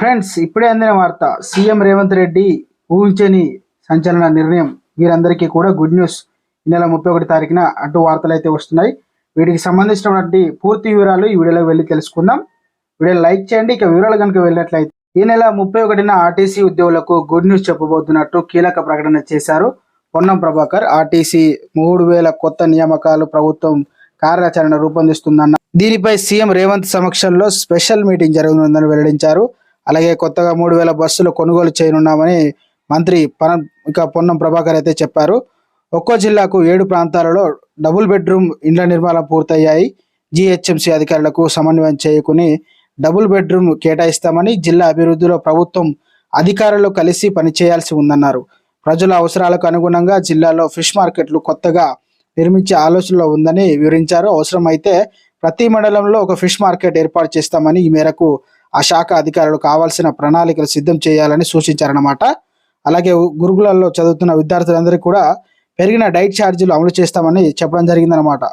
Friends ఇప్పుడే అందిన వార్త. సీఎం రేవంత్ రెడ్డి ఊహించని సంచలన నిర్ణయం. వీరందరికీ కూడా గుడ్ న్యూస్. ఈ నెల ముప్పై ఒకటి తారీఖున అటు వార్తలు అయితే వస్తున్నాయి. వీటికి సంబంధించినటువంటి పూర్తి వివరాలు ఈ వీడియోలో వెళ్ళి తెలుసుకుందాం. వీడియో లైక్ చేయండి. ఇక వివరాలు కనుక వెళ్ళినట్లయితే ఈ నెల ముప్పై ఒకటిన ఆర్టీసీ ఉద్యోగులకు గుడ్ న్యూస్ చెప్పబోతున్నట్టు కీలక ప్రకటన చేశారు పొన్నం ప్రభాకర్. ఆర్టీసీ మూడు వేల కొత్త నియామకాలు ప్రభుత్వం కార్యాచరణ రూపొందిస్తుందన్న దీనిపై సీఎం రేవంత్ సమక్షంలో స్పెషల్ మీటింగ్ జరగనుందని వెల్లడించారు. అలాగే కొత్తగా మూడు వేల బస్సులు కొనుగోలు చేయనున్నామని మంత్రి పన ఇక పొన్నం ప్రభాకర్ అయితే చెప్పారు. ఒక్కో జిల్లాకు ఏడు ప్రాంతాలలో డబుల్ బెడ్రూమ్ ఇండ్ల నిర్మాణం పూర్తయ్యాయి. జీహెచ్ఎంసీ అధికారులకు సమన్వయం చేయకుని డబుల్ బెడ్రూమ్ కేటాయిస్తామని జిల్లా అభివృద్ధిలో ప్రభుత్వం అధికారులు కలిసి పనిచేయాల్సి ఉందన్నారు. ప్రజల అవసరాలకు అనుగుణంగా జిల్లాలో ఫిష్ మార్కెట్లు కొత్తగా నిర్మించే ఆలోచనలో ఉందని వివరించారు. అవసరమైతే ప్రతి మండలంలో ఒక ఫిష్ మార్కెట్ ఏర్పాటు చేస్తామని ఈ మేరకు ఆ శాఖ అధికారులు కావాల్సిన ప్రణాళికలు సిద్ధం చేయాలని సూచించారన్నమాట. అలాగే గురుకులాల్లో చదువుతున్న విద్యార్థులందరికీ కూడా పెరిగిన డైట్ ఛార్జీలు అమలు చేస్తామని చెప్పడం జరిగిందనమాట